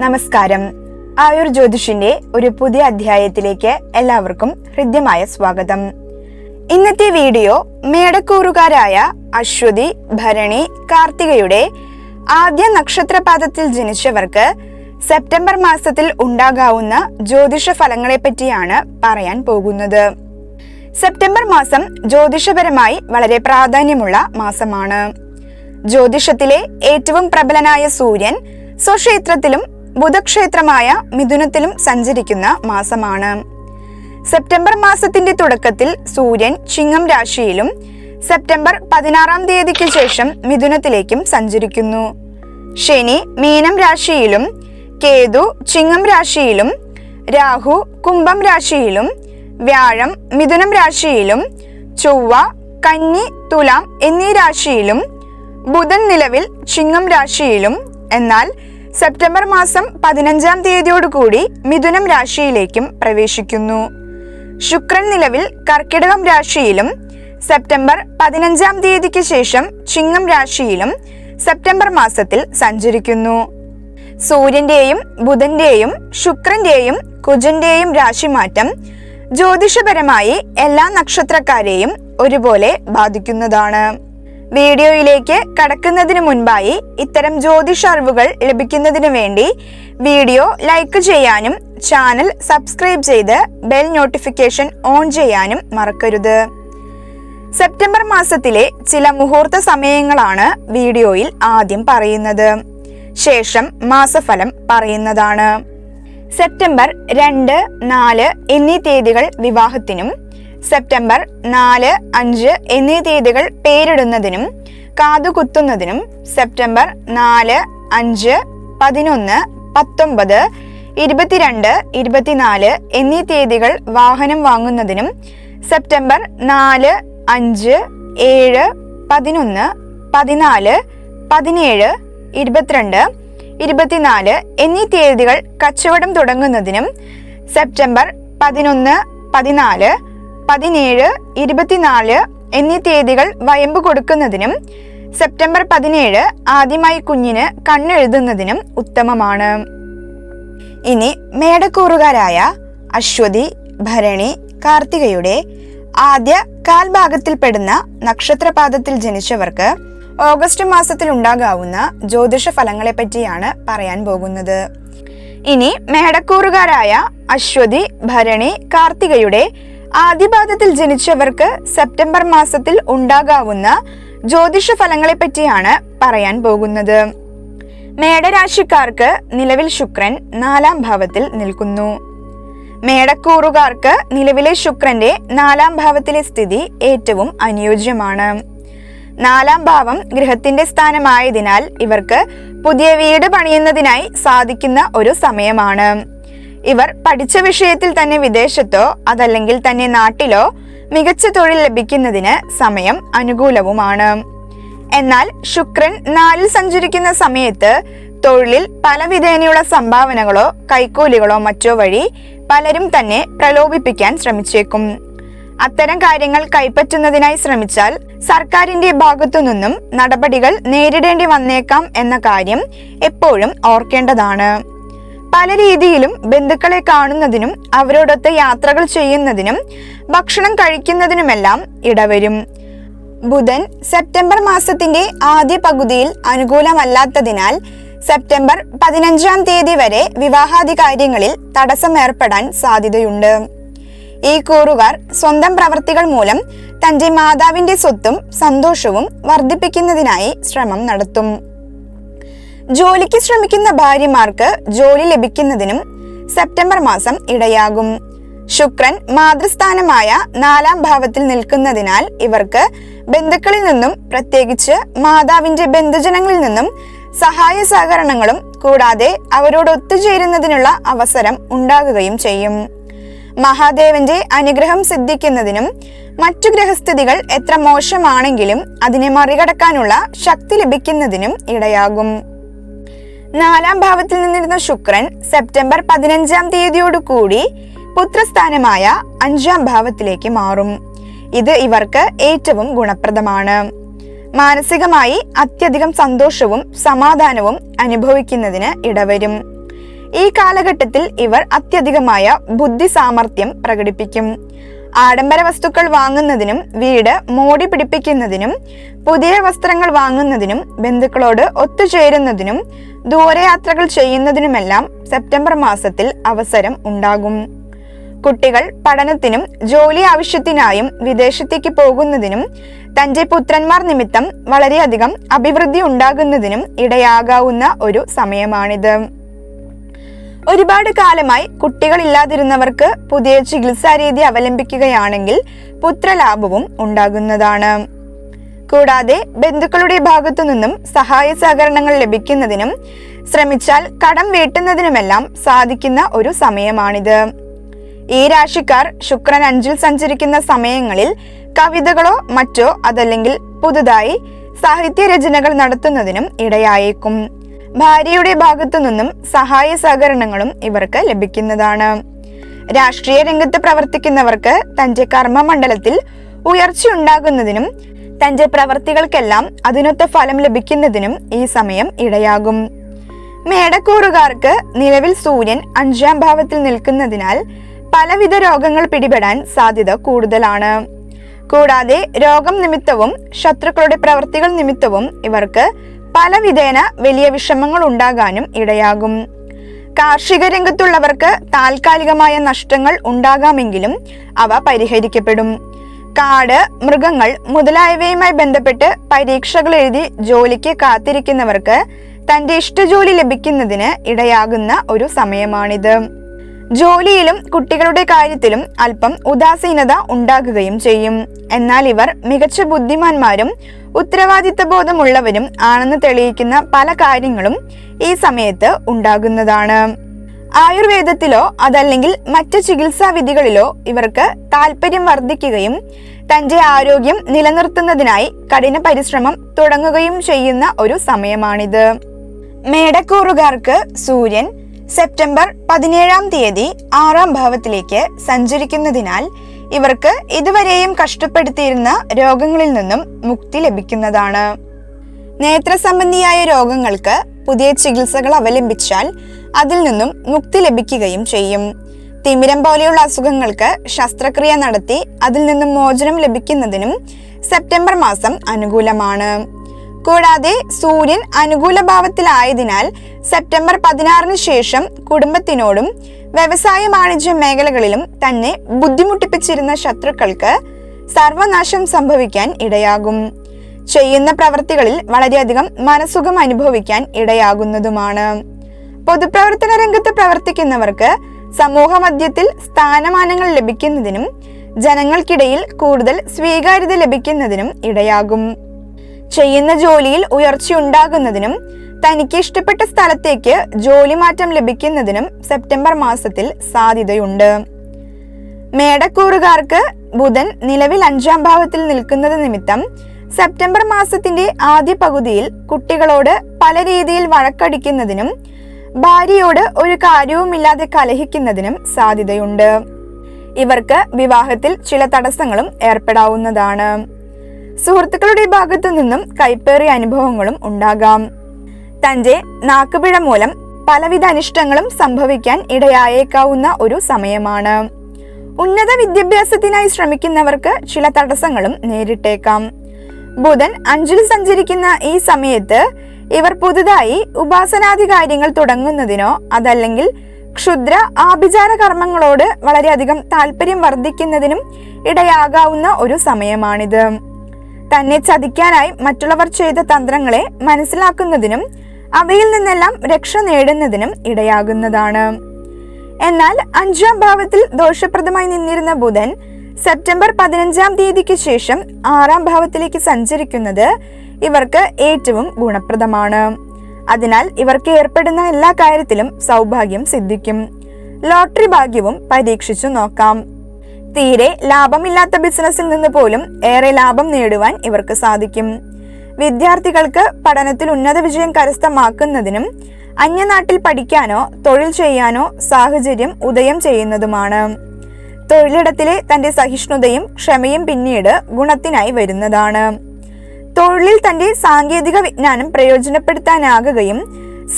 നമസ്കാരം. ആയുർ ജ്യോതിഷിന്റെ ഒരു പുതിയ അധ്യായത്തിലേക്ക് എല്ലാവർക്കും ഹൃദ്യമായ സ്വാഗതം. ഇന്നത്തെ വീഡിയോ മേടക്കൂറുകാരായ അശ്വതി ഭരണി കാർത്തികയുടെ ആദ്യ നക്ഷത്രപാദത്തിൽ ജനിച്ചവർക്ക് സെപ്റ്റംബർ മാസത്തിൽ ഉണ്ടാകാവുന്ന ജ്യോതിഷ ഫലങ്ങളെ പറ്റിയാണ് പറയാൻ പോകുന്നത്. സെപ്റ്റംബർ മാസം ജ്യോതിഷപരമായി വളരെ പ്രാധാന്യമുള്ള മാസമാണ്. ജ്യോതിഷത്തിലെ ഏറ്റവും പ്രബലനായ സൂര്യൻ സ്വക്ഷേത്രത്തിലും ബുധക്ഷേത്രമായ മിഥുനത്തിലും സഞ്ചരിക്കുന്ന മാസമാണ്. സെപ്റ്റംബർ മാസത്തിന്റെ തുടക്കത്തിൽ സൂര്യൻ ചിങ്ങം രാശിയിലും സെപ്റ്റംബർ പതിനാറാം തീയതിക്ക് ശേഷം മിഥുനത്തിലേക്കും സഞ്ചരിക്കുന്നു. ശനി മീനം രാശിയിലും കേതു ചിങ്ങം രാശിയിലും രാഹു കുംഭം രാശിയിലും വ്യാഴം മിഥുനം രാശിയിലും ചൊവ്വ കന്നി തുലാം എന്നീ രാശിയിലും ബുധൻ നിലവിൽ ചിങ്ങം രാശിയിലും. എന്നാൽ സെപ്റ്റംബർ മാസം പതിനഞ്ചാം തീയതിയോടുകൂടി മിഥുനം രാശിയിലേക്കും പ്രവേശിക്കുന്നു. ശുക്രൻ നിലവിൽ കർക്കിടകം രാശിയിലും സെപ്റ്റംബർ പതിനഞ്ചാം തീയതിക്ക് ശേഷം ചിങ്ങം രാശിയിലും സെപ്റ്റംബർ മാസത്തിൽ സഞ്ചരിക്കുന്നു. സൂര്യന്റെയും ബുധന്റെയും ശുക്രന്റെയും കുജന്റെയും രാശിമാറ്റം ജ്യോതിഷപരമായി എല്ലാ നക്ഷത്രക്കാരെയും ഒരുപോലെ ബാധിക്കുന്നതാണ്. വീഡിയോയിലേക്ക് കടക്കുന്നതിന് മുൻപായി ഇത്തരം ജ്യോതിഷ അറിവുകൾ ലഭിക്കുന്നതിന് വേണ്ടി വീഡിയോ ലൈക്ക് ചെയ്യാനും ചാനൽ സബ്സ്ക്രൈബ് ചെയ്ത് ബെൽ നോട്ടിഫിക്കേഷൻ ഓൺ ചെയ്യാനും മറക്കരുത്. സെപ്റ്റംബർ മാസത്തിലെ ചില മുഹൂർത്ത സമയങ്ങളാണ് വീഡിയോയിൽ ആദ്യം പറയുന്നത്. ശേഷം മാസഫലം പറയുന്നതാണ്. സെപ്റ്റംബർ രണ്ട് നാല് എന്നീ തീയതികൾ വിവാഹത്തിനും സെപ്റ്റംബർ നാല് അഞ്ച് എന്നീ തീയതികൾ പേരിടുന്നതിനും കാതുകുത്തുന്നതിനും സെപ്റ്റംബർ നാല് അഞ്ച് പതിനൊന്ന് പത്തൊമ്പത് ഇരുപത്തിരണ്ട് ഇരുപത്തിനാല് എന്നീ തീയതികൾ വാഹനം വാങ്ങുന്നതിനും സെപ്റ്റംബർ നാല് അഞ്ച് ഏഴ് പതിനൊന്ന് പതിനാല് പതിനേഴ് ഇരുപത്തിരണ്ട് ഇരുപത്തിനാല് എന്നീ തീയതികൾ കച്ചവടം തുടങ്ങുന്നതിനും സെപ്റ്റംബർ പതിനൊന്ന് പതിനാല് പതിനേഴ് ഇരുപത്തിനാല് എന്നീ തീയതികൾ വയമ്പ് കൊടുക്കുന്നതിനും സെപ്റ്റംബർ പതിനേഴ് ആദ്യമായി കുഞ്ഞിന് കണ്ണെഴുതുന്നതിനും ഉത്തമമാണ്. ഇനി മേടക്കൂറുകാരായ അശ്വതി ഭരണി കാർത്തികയുടെ ആദ്യ കാൽഭാഗത്തിൽപ്പെടുന്ന നക്ഷത്രപാദത്തിൽ ജനിച്ചവർക്ക് ഓഗസ്റ്റ് മാസത്തിൽ ഉണ്ടാകാവുന്ന ജ്യോതിഷ ഫലങ്ങളെ പറ്റിയാണ് പറയാൻ പോകുന്നത്. ഇനി മേടക്കൂറുകാരായ അശ്വതി ഭരണി കാർത്തികയുടെ ആദ്യപാദത്തിൽ ജനിച്ചവർക്ക് സെപ്റ്റംബർ മാസത്തിൽ ഉണ്ടാകാവുന്ന ജ്യോതിഷ ഫലങ്ങളെ പറ്റിയാണ് പറയാൻ പോകുന്നത്. മേടരാശിക്കാർക്ക് നിലവിൽ ശുക്രൻ നാലാം ഭാവത്തിൽ നിൽക്കുന്നു. മേടക്കൂറുകാർക്ക് നിലവിലെ ശുക്രന്റെ നാലാം ഭാവത്തിലെ സ്ഥിതി ഏറ്റവും അനുയോജ്യമാണ്. നാലാം ഭാവം ഗൃഹത്തിന്റെ സ്ഥാനമായതിനാൽ ഇവർക്ക് പുതിയ വീട് പണിയുന്നതിനായി സാധിക്കുന്ന ഒരു സമയമാണ്. ഇവർ പഠിച്ച വിഷയത്തിൽ തന്നെ വിദേശത്തോ അതല്ലെങ്കിൽ തന്നെ നാട്ടിലോ മികച്ച തൊഴിൽ ലഭിക്കുന്നതിന് സമയം അനുകൂലവുമാണ്. എന്നാൽ ശുക്രൻ നാലിൽ സഞ്ചരിക്കുന്ന സമയത്ത് തൊഴിലിൽ പലവിധേനയുള്ള സംഭാവനകളോ കൈക്കൂലികളോ മറ്റോ വഴി പലരും തന്നെ പ്രലോഭിപ്പിക്കാൻ ശ്രമിച്ചേക്കും. അത്തരം കാര്യങ്ങൾ കൈപ്പറ്റുന്നതിനായി ശ്രമിച്ചാൽ സർക്കാരിന്റെ ഭാഗത്തു നിന്നും നടപടികൾ നേരിടേണ്ടി വന്നേക്കാം എന്ന കാര്യം എപ്പോഴും ഓർക്കേണ്ടതാണ്. പല രീതിയിലും ബന്ധുക്കളെ കാണുന്നതിനും അവരോടൊത്ത് യാത്രകൾ ചെയ്യുന്നതിനും ഭക്ഷണം കഴിക്കുന്നതിനുമെല്ലാം ഇടവരും. ബുധൻ സെപ്റ്റംബർ മാസത്തിന്റെ ആദ്യ പകുതിയിൽ അനുകൂലമല്ലാത്തതിനാൽ സെപ്റ്റംബർ പതിനഞ്ചാം തീയതി വരെ വിവാഹാദി കാര്യങ്ങളിൽ തടസ്സം ഏർപ്പെടാൻ സാധ്യതയുണ്ട്. ഈ കൂറുകാർ സ്വന്തം പ്രവർത്തികൾ മൂലം തന്റെ മാതാവിന്റെ സ്വത്തും സന്തോഷവും വർദ്ധിപ്പിക്കുന്നതിനായി ശ്രമം നടത്തും. ജോലിക്ക് ശ്രമിക്കുന്ന ഭാര്യമാർക്ക് ജോലി ലഭിക്കുന്നതിനും സെപ്റ്റംബർ മാസം ഇടയാകും. ശുക്രൻ മാതൃസ്ഥാനമായ നാലാം ഭാവത്തിൽ നിൽക്കുന്നതിനാൽ ഇവർക്ക് ബന്ധുക്കളിൽ നിന്നും പ്രത്യേകിച്ച് മാതാവിന്റെ ബന്ധുജനങ്ങളിൽ നിന്നും സഹായ സഹകരണങ്ങളും കൂടാതെ അവരോട് ഒത്തുചേരുന്നതിനുള്ള അവസരം ഉണ്ടാകുകയും ചെയ്യും. മഹാദേവന്റെ അനുഗ്രഹം സിദ്ധിക്കുന്നതിനും മറ്റു ഗ്രഹസ്ഥിതികൾ എത്ര മോശമാണെങ്കിലും അതിനെ മറികടക്കാനുള്ള ശക്തി ലഭിക്കുന്നതിനും ഇടയാകും. നാലാം ഭാവത്തിൽ നിന്നിരുന്ന ശുക്രൻ സെപ്റ്റംബർ പതിനഞ്ചാം തീയതിയോടുകൂടി പുത്രസ്ഥാനമായ അഞ്ചാം ഭാവത്തിലേക്ക് മാറും. ഇത് ഇവർക്ക് ഏറ്റവും ഗുണപ്രദമാണ്. മാനസികമായി അത്യധികം സന്തോഷവും സമാധാനവും അനുഭവിക്കുന്നതിന് ഇടവരും. ഈ കാലഘട്ടത്തിൽ ഇവർ അത്യധികമായ ബുദ്ധി സാമർഥ്യം പ്രകടിപ്പിക്കും. ആഡംബര വസ്തുക്കൾ വാങ്ങുന്നതിനും വീട് മോടി പിടിപ്പിക്കുന്നതിനും പുതിയ വസ്ത്രങ്ങൾ വാങ്ങുന്നതിനും ബന്ധുക്കളോട് ഒത്തുചേരുന്നതിനും ദൂരയാത്രകൾ ചെയ്യുന്നതിനുമെല്ലാം സെപ്റ്റംബർ മാസത്തിൽ അവസരം ഉണ്ടാകും. കുട്ടികൾ പഠനത്തിനും ജോലി ആവശ്യത്തിനായും വിദേശത്തേക്ക് പോകുന്നതിനും തന്റെ പുത്രന്മാർ നിമിത്തം വളരെയധികം അഭിവൃദ്ധി ഉണ്ടാകുന്നതിനും ഇടയാകാവുന്ന ഒരു സമയമാണിത്. ഒരുപാട് കാലമായി കുട്ടികളില്ലാതിരുന്നവർക്ക് പുതിയ ചികിത്സാരീതി അവലംബിക്കുകയാണെങ്കിൽ പുത്രലാഭവും ഉണ്ടാകുന്നതാണ്. കൂടാതെ ബന്ധുക്കളുടെ ഭാഗത്തു നിന്നും സഹായ സഹകരണങ്ങൾ ലഭിക്കുന്നതിനും ശ്രമിച്ചാൽ കടം വീട്ടുന്നതിനുമെല്ലാം സാധിക്കുന്ന ഒരു സമയമാണിത്. ഈ രാശിക്കാർ ശുക്രൻ അഞ്ചിൽ സഞ്ചരിക്കുന്ന സമയങ്ങളിൽ കവിതകളോ മറ്റോ അതല്ലെങ്കിൽ പുതുതായി സാഹിത്യ രചനകൾ നടത്തുന്നതിനും ഇടയായേക്കും. ഭാര്യയുടെ ഭാഗത്തു നിന്നും സഹായ സഹകരണങ്ങളും ഇവർക്ക് ലഭിക്കുന്നതാണ്. രാഷ്ട്രീയ രംഗത്ത് പ്രവർത്തിക്കുന്നവർക്ക് തന്റെ കർമ്മമണ്ഡലത്തിൽ ഉയർച്ചയുണ്ടാകുന്നതിനും തന്റെ പ്രവർത്തികൾക്കെല്ലാം അതിനൊത്ത ഫലം ലഭിക്കുന്നതിനും ഈ സമയം ഇടയാകും. മേടക്കൂറുകാർക്ക് നിലവിൽ സൂര്യൻ അഞ്ചാം ഭാവത്തിൽ നിൽക്കുന്നതിനാൽ പലവിധ രോഗങ്ങൾ പിടിപെടാൻ സാധ്യത കൂടുതലാണ്. കൂടാതെ രോഗം നിമിത്തവും ശത്രുക്കളുടെ പ്രവൃത്തികൾ നിമിത്തവും ഇവർക്ക് പലവിധേന വലിയ വിഷമങ്ങൾ ഉണ്ടാകാനും ഇടയാകും. കാർഷിക രംഗത്തുള്ളവർക്ക് താൽക്കാലികമായ നഷ്ടങ്ങൾ ഉണ്ടാകാമെങ്കിലും അവ പരിഹരിക്കപ്പെടും. കാട് മൃഗങ്ങൾ മുതലായവയുമായി ബന്ധപ്പെട്ട് പരീക്ഷകൾ എഴുതി ജോലിക്ക് കാത്തിരിക്കുന്നവർക്ക് തന്റെ ഇഷ്ടജോലി ലഭിക്കുന്നതിന് ഇടയാകുന്ന ഒരു സമയമാണിത്. ജോലിയിലും കുട്ടികളുടെ കാര്യത്തിലും അല്പം ഉദാസീനത ഉണ്ടാകുകയും ചെയ്യും. എന്നാൽ ഇവർ മികച്ച ബുദ്ധിമാന്മാരും ഉത്തരവാദിത്ത ബോധമുള്ളവരും ആണെന്ന് തെളിയിക്കുന്ന പല കാര്യങ്ങളും ഈ സമയത്ത് ഉണ്ടാകുന്നതാണ്. ആയുർവേദത്തിലോ അതല്ലെങ്കിൽ മറ്റ് ചികിത്സാ വിധികളിലോ ഇവർക്ക് താല്പര്യം വർദ്ധിക്കുകയും തന്റെ ആരോഗ്യം നിലനിർത്തുന്നതിനായി കഠിന പരിശ്രമം തുടങ്ങുകയും ചെയ്യുന്ന ഒരു സമയമാണിത്. മേടക്കൂറുകാർക്ക് സൂര്യൻ സെപ്റ്റംബർ പതിനേഴാം തീയതി ആറാം ഭാവത്തിലേക്ക് സഞ്ചരിക്കുന്നതിനാൽ ഇവർക്ക് ഇതുവരെയും കഷ്ടപ്പെടുത്തിയിരുന്ന രോഗങ്ങളിൽ നിന്നും മുക്തി ലഭിക്കുന്നതാണ്. നേത്ര സംബന്ധിയായ രോഗങ്ങൾക്ക് പുതിയ ചികിത്സകൾ അവലംബിച്ചാൽ അതിൽ നിന്നും മുക്തി ലഭിക്കുകയും ചെയ്യും. തിമിരം പോലെയുള്ള അസുഖങ്ങൾക്ക് ശസ്ത്രക്രിയ നടത്തി അതിൽ നിന്നും മോചനം ലഭിക്കുന്നതിനും സെപ്റ്റംബർ മാസം അനുകൂലമാണ്. കൂടാതെ സൂര്യൻ അനുകൂല ഭാവത്തിലായതിനാൽ സെപ്റ്റംബർ പതിനാറിന് ശേഷം കുടുംബത്തിനോടും വ്യവസായ വാണിജ്യ മേഖലകളിലും തന്നെ ബുദ്ധിമുട്ടിപ്പിച്ചിരുന്ന ശത്രുക്കൾക്ക് സർവനാശം സംഭവിക്കാൻ ഇടയാകും. ചെയ്യുന്ന പ്രവൃത്തികളിൽ വളരെയധികം മനസുഖം അനുഭവിക്കാൻ ഇടയാകുന്നതുമാണ്. പൊതുപ്രവർത്തന രംഗത്ത് പ്രവർത്തിക്കുന്നവർക്ക് സമൂഹ മധ്യത്തിൽ സ്ഥാനമാനങ്ങൾ ലഭിക്കുന്നതിനും ജനങ്ങൾക്കിടയിൽ കൂടുതൽ സ്വീകാര്യത ലഭിക്കുന്നതിനും ഇടയാകും. ചെയ്യുന്ന ജോലിയിൽ ഉയർച്ചയുണ്ടാകുന്നതിനും തനിക്ക് ഇഷ്ടപ്പെട്ട സ്ഥലത്തേക്ക് ജോലി മാറ്റം ലഭിക്കുന്നതിനും സെപ്റ്റംബർ മാസത്തിൽ സാധ്യതയുണ്ട്. മേടക്കൂറുകാർക്ക് ബുധൻ നിലവിൽ അഞ്ചാം ഭാവത്തിൽ നിൽക്കുന്നത് നിമിത്തം സെപ്റ്റംബർ മാസത്തിന്റെ ആദ്യ പകുതിയിൽ കുട്ടികളോട് പല രീതിയിൽ വഴക്കടിക്കുന്നതിനും ഭാര്യയോട് ഒരു കാര്യവുമില്ലാതെ കലഹിക്കുന്നതിനും സാധ്യതയുണ്ട്. ഇവർക്ക് വിവാഹത്തിൽ ചില തടസ്സങ്ങളും ഏർപ്പെടാവുന്നതാണ്. സുഹൃത്തുക്കളുടെ ഭാഗത്തു നിന്നും കൈപ്പേറിയ അനുഭവങ്ങളും ഉണ്ടാകാം. തന്റെ നാക്കുപിഴ മൂലം പലവിധ അനിഷ്ടങ്ങളും സംഭവിക്കാൻ ഇടയായേക്കാവുന്ന ഒരു സമയമാണ്. ഉന്നത വിദ്യാഭ്യാസത്തിനായി ശ്രമിക്കുന്നവർക്ക് ചില തടസ്സങ്ങളും നേരിട്ടേക്കാം. ബുധൻ അഞ്ചിൽ സഞ്ചരിക്കുന്ന ഈ സമയത്ത് ഇവർ പുതുതായി ഉപാസനാദി കാര്യങ്ങൾ തുടങ്ങുന്നതിനോ അതല്ലെങ്കിൽ ക്ഷുദ്ര ആഭിചാര കർമ്മങ്ങളോട് വളരെയധികം താല്പര്യം വർദ്ധിക്കുന്നതിനും ഇടയാകാവുന്ന ഒരു സമയമാണിത്. തന്നെ ചതിക്കാനായി മറ്റുള്ളവർ ചെയ്ത തന്ത്രങ്ങളെ മനസ്സിലാക്കുന്നതിനും അവയിൽ നിന്നെല്ലാം രക്ഷ നേടുന്നതിനും ഇടയാകുന്നതാണ്. എന്നാൽ അഞ്ചാം ഭാവത്തിൽ ദോഷപ്രദമായി നിന്നിരുന്ന ബുധൻ സെപ്റ്റംബർ പതിനഞ്ചാം തീയതിക്ക് ശേഷം ആറാം ഭാവത്തിലേക്ക് സഞ്ചരിക്കുന്നത് ഇവർക്ക് ഏറ്റവും ഗുണപ്രദമാണ്. അതിനാൽ ഇവർക്ക് ഏർപ്പെടുന്ന എല്ലാ കാര്യത്തിലും സൗഭാഗ്യം സിദ്ധിക്കും. ലോട്ടറി ഭാഗ്യവും പരീക്ഷിച്ചു നോക്കാം. തീരെ ലാഭമില്ലാത്ത ബിസിനസ്സിൽ നിന്ന് പോലും ഏറെ ലാഭം നേടുവാൻ ഇവർക്ക് സാധിക്കും. വിദ്യാർത്ഥികൾക്ക് പഠനത്തിൽ ഉന്നത വിജയം കരസ്ഥമാക്കുന്നതിനും അന്യനാട്ടിൽ പഠിക്കാനോ തൊഴിൽ ചെയ്യാനോ സാഹചര്യം ഉദയം ചെയ്യുന്നതുമാണ്. തൊഴിലിടത്തിലെ തന്റെ സഹിഷ്ണുതയും ക്ഷമയും പിന്നീട് ഗുണത്തിനായി വരുന്നതാണ്. തൊഴിലിൽ തന്റെ സാങ്കേതിക വിജ്ഞാനം പ്രയോജനപ്പെടുത്താനാകുകയും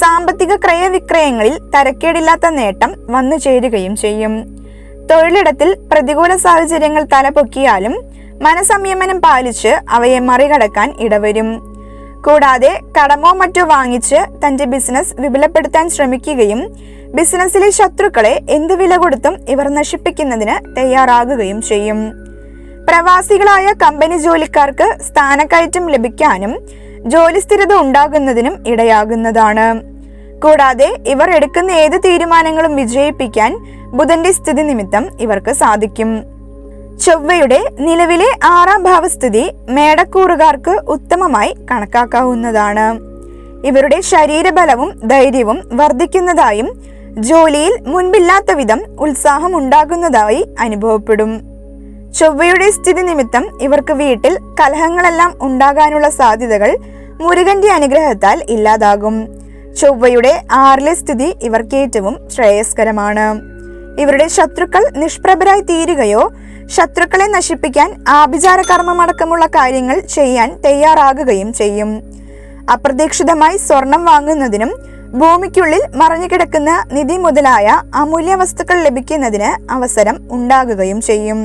സാമ്പത്തിക ക്രയവിക്രയങ്ങളിൽ തരക്കേടില്ലാത്ത നേട്ടം വന്നു ചേരുകയും ചെയ്യും. തൊഴിലിടത്തിൽ പ്രതികൂല സാഹചര്യങ്ങൾ തലപൊക്കിയാലും മനസംയമനം പാലിച്ച് അവയെ മറികടക്കാൻ ഇടവരും. കൂടാതെ കടമോ മറ്റോ വാങ്ങിച്ച് തന്റെ ബിസിനസ് വിപുലപ്പെടുത്താൻ ശ്രമിക്കുകയും ബിസിനസ്സിലെ ശത്രുക്കളെ എന്ത് വില കൊടുത്തും ഇവർ നശിപ്പിക്കുന്നതിന് തയ്യാറാകുകയും ചെയ്യും. പ്രവാസികളായ കമ്പനി ജോലിക്കാർക്ക് സ്ഥാനക്കയറ്റം ലഭിക്കാനും ജോലി സ്ഥിരത ഉണ്ടാകുന്നതിനും ഇടയാകുന്നതാണ്. കൂടാതെ ഇവർ എടുക്കുന്ന ഏത് തീരുമാനങ്ങളും വിജയിപ്പിക്കാൻ ബുധന്റെ സ്ഥിതി നിമിത്തം ഇവർക്ക് സാധിക്കും. ചൊവ്വയുടെ നിലവിലെ ആറാം ഭാവസ്ഥിതി മേടക്കൂറുകാർക്ക് ഉത്തമമായി കണക്കാക്കാവുന്നതാണ്. ഇവരുടെ ശരീരബലവും ധൈര്യവും വർദ്ധിക്കുന്നതായും ജോലിയിൽ മുൻപില്ലാത്ത വിധം ഉത്സാഹം ഉണ്ടാകുന്നതായി അനുഭവപ്പെടും. ചൊവ്വയുടെ സ്ഥിതി നിമിത്തം ഇവർക്ക് വീട്ടിൽ കലഹങ്ങളെല്ലാം ഉണ്ടാകാനുള്ള സാധ്യതകൾ മുരുകന്റെ അനുഗ്രഹത്താൽ ഇല്ലാതാകും. ചൊവ്വയുടെ ആറിലെ സ്ഥിതി ഇവർക്ക് ഏറ്റവും ശ്രേയസ്കരമാണ്. ഇവരുടെ ശത്രുക്കൾ നിഷ്പ്രഭരായി തീരുകയോ ശത്രുക്കളെ നശിപ്പിക്കാൻ ആഭിചാര കർമ്മമടക്കമുള്ള കാര്യങ്ങൾ ചെയ്യാൻ തയ്യാറാകുകയും ചെയ്യും. അപ്രതീക്ഷിതമായി സ്വർണം വാങ്ങുന്നതിനും ഭൂമിക്കുള്ളിൽ മറഞ്ഞുകിടക്കുന്ന നിധി മുതലായ അമൂല്യ വസ്തുക്കൾ ലഭിക്കുന്നതിന് അവസരം ഉണ്ടാകുകയും ചെയ്യും.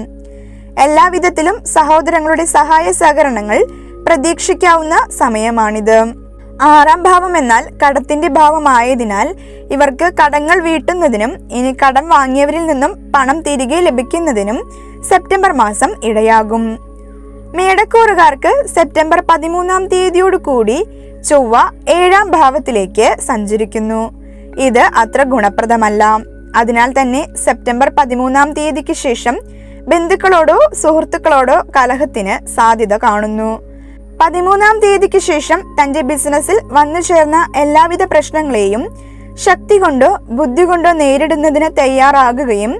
എല്ലാവിധത്തിലും സഹോദരങ്ങളുടെ സഹായ സഹകരണങ്ങൾ പ്രതീക്ഷിക്കാവുന്ന സമയമാണിത്. ആറാം ഭാവം എന്നാൽ കടത്തിന്റെ ഭാവമായതിനാൽ ഇവർക്ക് കടങ്ങൾ വീട്ടുന്നതിനും ഇനി കടം വാങ്ങിയവരിൽ നിന്നും പണം തിരികെ ലഭിക്കുന്നതിനും സെപ്റ്റംബർ മാസം ഇടയാകും. മേടക്കൂറുകാർക്ക് സെപ്റ്റംബർ പതിമൂന്നാം തീയതിയോട് കൂടി ചൊവ്വ ഏഴാം ഭാവത്തിലേക്ക് സഞ്ചരിക്കുന്നു. ഇത് അത്ര ഗുണപ്രദമല്ല. അതിനാൽ തന്നെ സെപ്റ്റംബർ പതിമൂന്നാം തീയതിക്ക് ശേഷം ബന്ധുക്കളോടോ സുഹൃത്തുക്കളോടോ കലഹത്തിന് സാധ്യത കാണുന്നു. പതിമൂന്നാം തീയതിക്ക് ശേഷം തന്റെ ബിസിനസ്സിൽ വന്നു ചേർന്ന എല്ലാവിധ പ്രശ്നങ്ങളെയും ശക്തി കൊണ്ടോ ബുദ്ധി കൊണ്ടോ നേരിടുന്നതിന് തയ്യാറാകുകയും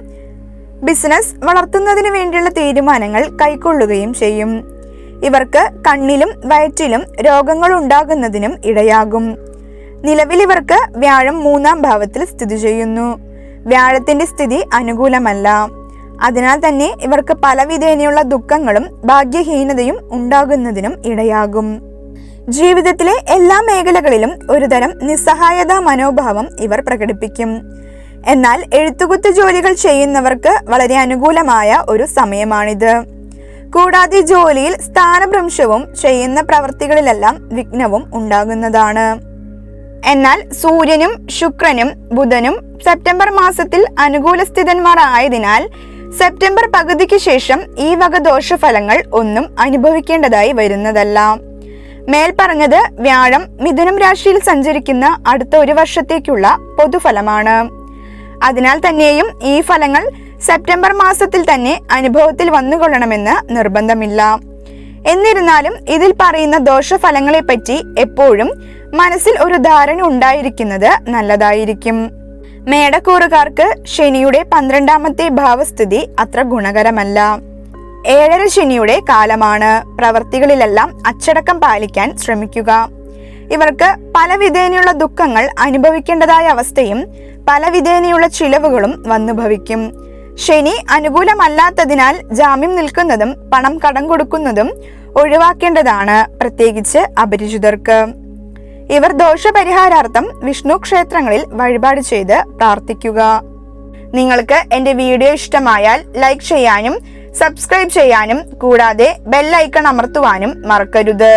ബിസിനസ് വളർത്തുന്നതിന് വേണ്ടിയുള്ള തീരുമാനങ്ങൾ കൈക്കൊള്ളുകയും ചെയ്യും. ഇവർക്ക് കണ്ണിലും വയറ്റിലും രോഗങ്ങൾ ഉണ്ടാകുന്നതിനും ഇടയാകും. നിലവിൽ ഇവർക്ക് വ്യാഴം മൂന്നാം ഭാവത്തിൽ സ്ഥിതി ചെയ്യുന്നു. വ്യാഴത്തിന്റെ സ്ഥിതി അനുകൂലമല്ല. അതിനാൽ തന്നെ ഇവർക്ക് പലവിധേനയുള്ള ദുഃഖങ്ങളും ഭാഗ്യഹീനതയും ഉണ്ടാകുന്നതിനും ഇടയാകും. ജീവിതത്തിലെ എല്ലാ മേഖലകളിലും ഒരുതരം നിസ്സഹായതാ മനോഭാവം ഇവർ പ്രകടിപ്പിക്കും. എന്നാൽ എഴുത്തുകുത്ത് ജോലികൾ ചെയ്യുന്നവർക്ക് വളരെ അനുകൂലമായ ഒരു സമയമാണിത്. കൂടാതെ ജോലിയിൽ സ്ഥാനഭ്രംശവും ചെയ്യുന്ന പ്രവൃത്തികളിലെല്ലാം വിഘ്നവും ഉണ്ടാകുന്നതാണ്. എന്നാൽ സൂര്യനും ശുക്രനും ബുധനും സെപ്റ്റംബർ മാസത്തിൽ അനുകൂല സ്ഥിതന്മാർ ആയതിനാൽ സെപ്റ്റംബർ പകുതിക്ക് ശേഷം ഈ വക ദോഷഫലങ്ങൾ ഒന്നും അനുഭവിക്കേണ്ടതായി വരുന്നതല്ല. മേൽപ്പറഞ്ഞത് വ്യാഴം മിഥുനം രാശിയിൽ സഞ്ചരിക്കുന്ന അടുത്ത ഒരു വർഷത്തേക്കുള്ള പൊതുഫലമാണ്. അതിനാൽ തന്നെയും ഈ ഫലങ്ങൾ സെപ്റ്റംബർ മാസത്തിൽ തന്നെ അനുഭവത്തിൽ വന്നുകൊള്ളണമെന്ന് നിർബന്ധമില്ല. എന്നിരുന്നാലും ഇതിൽ പറയുന്ന ദോഷഫലങ്ങളെപ്പറ്റി എപ്പോഴും മനസ്സിൽ ഒരു ധാരണ ഉണ്ടായിരിക്കുന്നത് നല്ലതായിരിക്കും. മേടക്കൂറുകാർക്ക് ശനിയുടെ പന്ത്രണ്ടാമത്തെ ഭാവസ്ഥിതി അത്ര ഗുണകരമല്ല. ഏഴര ശനിയുടെ കാലമാണ്. പ്രവർത്തികളിലെല്ലാം അച്ചടക്കം പാലിക്കാൻ ശ്രമിക്കുക. ഇവർക്ക് പല വിധേനയുള്ള ദുഃഖങ്ങൾ അനുഭവിക്കേണ്ടതായ അവസ്ഥയും പല വിധേനയുള്ള ചിലവുകളും വന്നു ഭവിക്കും ശനി അനുകൂലമല്ലാത്തതിനാൽ ജാമ്യം നിൽക്കുന്നതും പണം കടം കൊടുക്കുന്നതും ഒഴിവാക്കേണ്ടതാണ് പ്രത്യേകിച്ച് അപരിചിതർക്ക്. ഇവർ ദോഷപരിഹാരാർത്ഥം വിഷ്ണു ക്ഷേത്രങ്ങളിൽ വഴിപാട് ചെയ്ത് പ്രാർത്ഥിക്കുക. നിങ്ങൾക്ക് എന്റെ വീഡിയോ ഇഷ്ടമായാൽ ലൈക്ക് ചെയ്യാനും സബ്സ്ക്രൈബ് ചെയ്യാനും കൂടാതെ ബെല്ലൈക്കൺ അമർത്തുവാനും മറക്കരുത്.